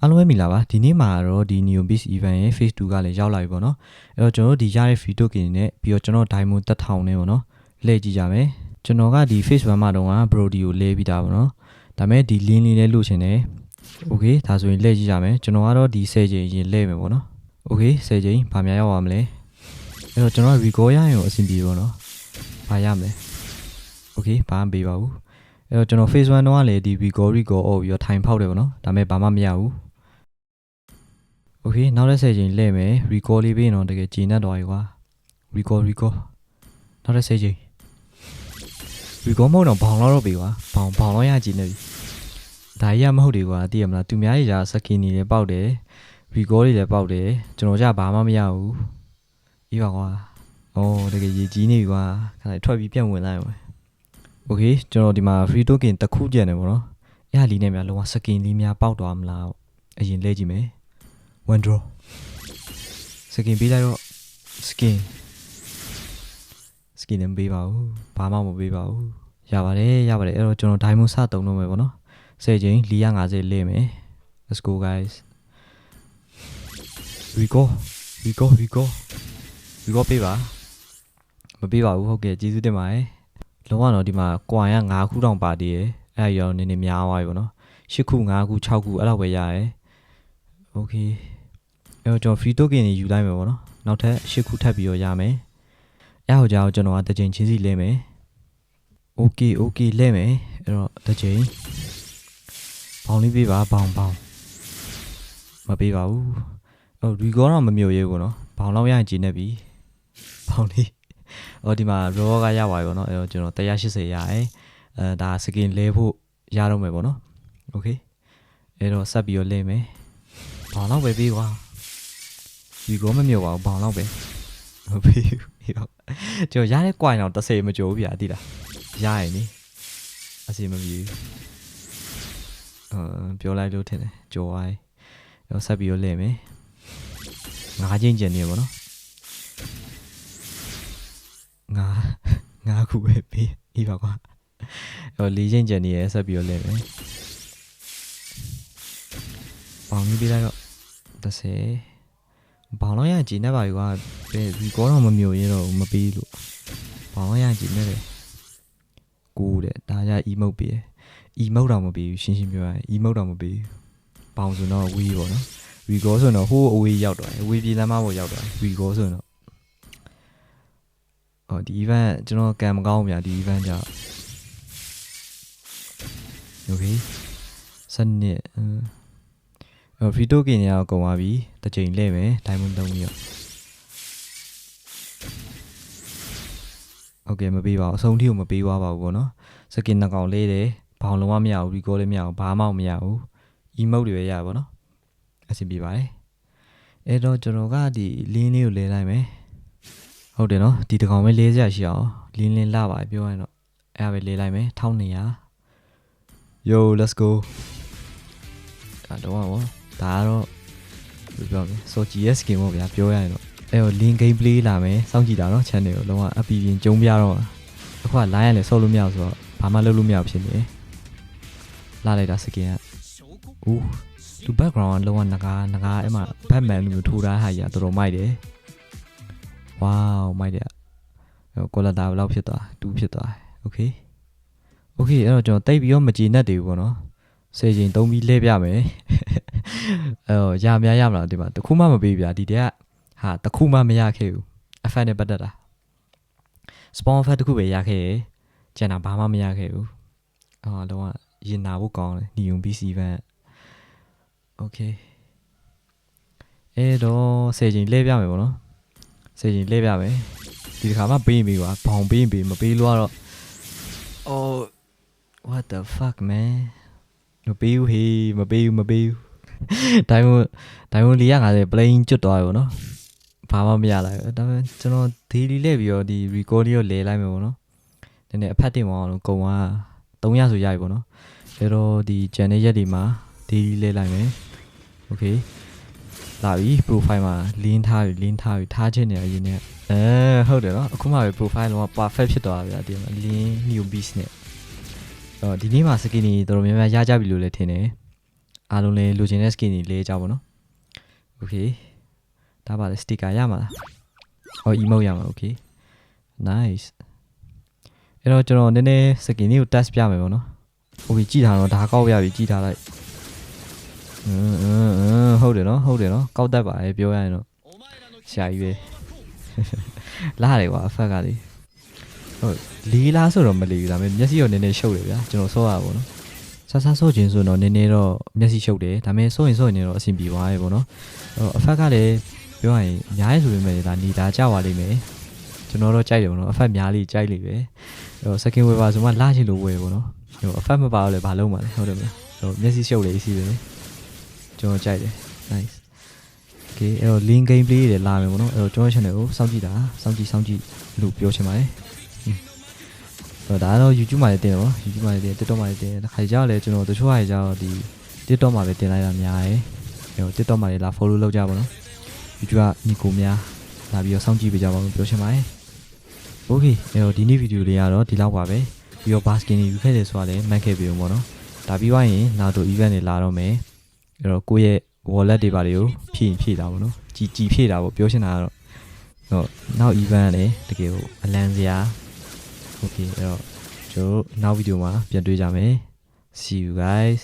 အားလုံးပဲမိလာပါဒီနေ့မှာတော့ဒီ Neo Beast event ရဲ့ phase 2ကလည်းရောက်လာပြီပေါ့နော်အဲ့တော့ကျွန်တော်တို့ဒီရတဲ့ free token တွေနဲ့ပြီးတော့ကျွန်တော် diamond တက်ထောင်နေပေါ့နော်လှည့်ကြည့်ကြမယ်ကျွန်တော်ကဒီ phase 1မှာတော့က brody ကိုလဲပြီးသားပေါ့နော်ဒါပေမဲ့ဒီ link လေးလဲလို့ရှင်တယ် okay ဒါဆိုရင်လှည့်ကြည့်ကြမယ်ကျွန်တော်ကတော့ဒီ10ချိန်ရင်လှည့်မယ်ပေါ့နော် okay 10ချိန်ဘာများရောက်ပါမလဲအဲ့တော့ကျွန်တော် record ရရင်ကိုအဆင်ပြေပေါ့နော်ဘာရမလဲ okay ဘာမှမပေးပါဘူးအဲ့တော့ကျွန်တော် phase 1တော့ကလည်းဒီ record record အော်ပြီးတော့ time ဖောက်တယ်ပေါ့နော်ဒါပေမဲ့ဘာမှမရဘူး Okay နောက်တစ်ဆယ်ချိန်လဲ့မယ် recall လေးပြီးရင်တော့တကယ်ဂျင်းနဲ့တော့ရွာ recall recall နောက်တစ်ဆယ်ချိန် recall မဟုတ်တော့ဘောင်လောက်တော့ပြီကွာဘောင်ဘောင်လောက်ရကြည့်နေပြီဒါကြီးကမဟုတ်တယ်ကွာသိရမလားသူများကြီးကစကင်နေလည်းပေါက်တယ် recall တွေလည်းပေါက်တယ်ကျွန်တော်ကြဘာမှမရဘူးအေးပါကွာအော်တကယ်ရေကြီးနေပြီကွာခဏထွက်ပြီးပြန်ဝင်လိုက်မယ် Okay ကျွန်တော်ဒီမှာ free token တစ်ခုကျန်တယ်ပေါ့နော်အဲ့ဟာလေးနဲ့များလုံးဝစကင်လေးများပေါက်သွားမလားအရင်လဲကြည့်မယ် one draw skin ပေးလိုက်တော့ skin skin လည်းမပေးပါဘူးဘာမှမပေးပါဘူးရပါတယ်ရပါတယ်အဲ့တော့ကျွန်တော် diamond စတုံတော့မယ်ပေါ့နော်10ချိန်450လဲမယ် let's go guys we go we go we go we go ပေးပါမပေးပါဘူးဟုတ်ကဲ့ကျေးဇူးတင်ပါတယ်လုံးဝတော့ဒီမှာကွာရ5ခုတောင်ပါတည်ရယ်အဲ့ဒါရောနည်းနည်းများသွားပြီပေါ့နော်10ခု5ခု6ခုအဲ့လောက်ပဲရရယ် okay အဲ့တော့ကျွန်တော် free token တွေယူလိုက်မယ်ပေါ့နော်နောက်ထပ်၈ခုထပ်ပြီးတော့ရမယ်အဲ့ဟိုကြောင့်ကျွန်တော်ကတစ်ချိန်ချင်းစီလဲမယ် okay okay လဲမယ်အဲ့တော့တစ်ချိန်ဘောင်းလေးပေးပါဘောင်းဘောင်းမပေးပါဘူးအဲ့ record တော့မမျိုးရဲဘူးနော်ဘောင်းလောက်ရရင်ကြည်နေပြီဘောင်းလေးအော်ဒီမှာ raw ကရပါပြီပေါ့နော်အဲ့တော့ကျွန်တော်180ရရဲအဲဒါ skin လဲဖို့ရတော့မယ်ပေါ့နော် okay အဲ့တော့ဆက်ပြီးတော့လဲမယ်ဘောင်းလောက်ပဲပေးကွာ ဒီကောမမြော်ပါဘူးဘောင်တော့ပဲမပေးဘူးဒီတော့ကျွန်တော်ရတဲ့ coin တော့30မကြိုးဘူးဗျာတိလားရရင်နိအစီမပြေဘူးအာပြောလိုက်လို့ထင်တယ်ကြိုးသွားရောဆက်ပြီးတော့လဲမယ်ငါးချင်းကျန်နေပါတော့ငါငါခုပဲပေးဒီပါကွာအော်လေးချင်းကျန်နေရဆက်ပြီးတော့လဲမယ်ပေါင်ကြီးပေးလိုက်တော့30 ဘောင်တော့ရကြည်နေပါပြီကွာဘယ်ရီကောတော့မမျိုးရင်တော့မပြီးလို့ဘောင်တော့ရကြည်နေတယ်ကိုတဲ့ဒါရ emote ပေးတယ် emote တော့မပြီးဘူးရှင်းရှင်းပြောရရင် emote တော့မပြီးဘူးဘောင်ဆိုတော့ဝီးပေါ့နော်ရီကောဆိုတော့ဟိုးအဝေးရောက်တော့ဝေးပြေးလမ်းမပေါ်ရောက်တော့ရီကောဆိုတော့အော်ဒီ event ကျွန်တော်ကံမကောင်းဘူးဗျာဒီ event ကြောင့် okay စနစ် အင်းအော်ဖီတိုကင်ရအောင်ကုန်သွားပြီတစ်ချိန်လဲမယ် diamond 3ပြီးတော့โอเคမပေးပါဘူးအဆုံးထိကိုမပေးသွားပါဘူးပေါ့နော်စကင်နှစ်ကောင်လေးတယ်ဘောင်လုံးဝမရဘူး recall လည်းမရဘူးဘာမှမရဘူး emote တွေပဲရပါပေါ့နော်အဆင်ပြေပါတယ်အဲ့တော့ကျွန်တော်ကဒီ link လေးကိုလဲလိုက်မယ်ဟုတ်တယ်နော်ဒီတစ်ကောင်ပဲလဲစရာရှိအောင် link လင်းလာပါပြောရရင်တော့အဲ့ဒါပဲလဲလိုက်မယ်1200 yo let's go ဒါတော့ဗော ဒါကတော့ဘယ်ပြောမလဲစောကြီးရဲ့ skin ပေါ့ဗျာပြောရရင်တော့အဲ့တော့ link game play လာမယ်စောင့်ကြည့်တာနော် channel ကိုလုံးဝအပီပြင်ကျုံပြတော့အခုက line ရလဲဆော့လို့မရဘူးဆိုတော့ဘာမှလုပ်လို့မရဘူးဖြစ်နေတယ်လာလိုက်တာ skin ကဦးသူ background ကလုံးဝငကားငကားအဲ့မှာ Batman လိုမျိုးထိုးထားဟာကြီးကတော်တော်မိုက်တယ် wow မိုက်တယ်အဲ့ကွာလာတာဘယ်လောက်ဖြစ်သွား2ဖြစ်သွား okay okay အဲ့တော့ကျွန်တော်တိတ်ပြီးတော့မကြည်နဲ့တည်ဘူးပေါ့နော် ဆယ်ချိန်သုံးပြီးလဲပြမယ်အဲ့တော့ရများရမလားဒီမှာတခုမှမပေးဗျာဒီတည်းကဟာတခုမှမရခဲ့ဘူး effect နဲ့ပတ်သက်တာ spawn effect တခုပဲရခဲ့ရယ်ကျန်တာဘာမှမရခဲ့ဘူးအော်လုံးဝရင်နာဖို့ကောင်းတယ် Neon PC event okay အဲ့တော့ဆယ်ချိန်လဲပြမယ်ပေါ့နော်ဆယ်ချိန်လဲပြမယ်ဒီတစ်ခါမှပေးရင်ပေးပါဘောင်ပေးရင်ပေးမပေးလို့ကတော့ oh what the fuck man မပေးဘူးဟေးမပေးဘူးမပေးဘူးဒိုင်မွန်ဒိုင်မွန်450 plane ကျွတ်သွားပြီပေါ့နော်ဘာမှမရလိုက်ဘူးဒါပေမဲ့ကျွန်တော် daily လဲပြီးတော့ဒီ record လေးကိုလဲလိုက်မယ်ပေါ့နော်နည်းနည်းအဖက်တင်အောင်လို့ကုံသွား300ဆိုရပြီပေါ့နော်အဲ့တော့ဒီ channel ရက်တွေမှာ daily လဲလိုက်မယ် okay လာပြီ profile မှာ link ထားပြီ link ထားပြီထားခြင်းနေအရင်နဲ့အဲဟုတ်တယ်နော်အခုမှပဲ profile လုံးဝ perfect ဖြစ်သွားတာဗျာဒီမှာ link new beast နဲ့ အော်ဒီနေ့မှာ skin တွေတော်တော်များများရကြပြီလို့လည်းထင်တယ်အားလုံးလည်းလိုချင်တဲ့ skin တွေလေးကြပါတော့ okay ဒါပါလေ sticker ရမှာလားဟော emote ရမှာ okay nice အဲ့တော့ကျွန်တော်နည်းနည်း skin လေးကို test ပြမယ်ပေါ့နော်ဟုတ်ပြီကြည့်ထားတော့ဒါကောက်ရပြီကြည့်ထားလိုက်အင်းအင်းအင်းဟုတ်တယ်နော်ဟုတ်တယ်နော်ကောက်တတ်ပါလေပြောရရင်တော့ရှာကြီးပဲလားတယ်ကွာအဖက်ကလေ ဟုတ်လေးလားဆိုတော့မလေးဘူးဒါပေမဲ့မျက်စိတော့နည်းနည်းရှုပ်တယ်ဗျာကျွန်တော်စောရပါဘောနော်ဆဆဆော့ခြင်းဆိုတော့နည်းနည်းတော့မျက်စိရှုပ်တယ်ဒါပေမဲ့စောရင်စောရင်တော့အဆင်ပြေသွားရေပေါ့နော်အဲ့အဖက်ကလည်းပြောရရင်ညားရဲဆိုပေမဲ့ဒါနေတာကြပါလိမ့်မယ်ကျွန်တော်တော့ကြိုက်တယ်ပေါ့နော်အဖက်များလေးကြိုက်လိမ့်ပဲအဲ့တော့ second wave ဆိုမှလာချင်လို့ဝယ်ပေါ့နော်ဟိုအဖက်မပါတော့လည်းဘာလုံးပါလဲဟုတ်တယ်မလားဟိုမျက်စိရှုပ်လေအစီပဲကျွန်တော်ကြိုက်တယ် nice okay အဲ့တော့ link gameplay တွေလာမယ်ပေါ့နော်အဲ့တော့ကျွန်တော် channel ကိုစောင့်ကြည့်တာစောင့်ကြည့်စောင့်ကြည့်လို့ပြောချင်ပါတယ်အဲ့ တော့ဒါကတော့ YouTube မှာလည်းတင်တယ်ပေါ့ YouTube မှာလည်းတင် TikTok မှာလည်းတင်တစ်ခါကြောက်လဲကျွန်တော်တချို့ဟာတွေကြောက်ဒီ TikTok မှာပဲတင်လိုက်တာများတယ်အဲ့တော့ TikTok မှာလည်းလာ follow လုပ်ကြပါတော့ YouTube ကညီကိုများလာပြီးတော့စောင့်ကြည့်ပေးကြပါဦးပြောချင်ပါတယ် Okay အဲ့တော့ဒီနေ့ဗီဒီယိုလေးကတော့ဒီလောက်ပါပဲပြီးတော့ basket တွေယူခဲ့တယ်ဆိုတာလည်းမှတ်ခဲ့ပြီပေါ့နော်ဒါပြီးသွားရင်နောက်တော့ event တွေလာတော့မယ်အဲ့တော့ကိုယ့်ရဲ့ wallet တွေပါတွေကိုဖြည့်ရင်ဖြည့်တာပေါ့နော်ကြည်ကြည်ဖြည့်တာပေါ့ပြောချင်တာကတော့ဟိုနောက် event လည်းတကယ်ကိုအလန့်စရာ okay အဲ့တော့ကျွန်တော်တို့နောက်ဗီဒီယိုမှာပြန်တွေ့ကြမယ် see you guys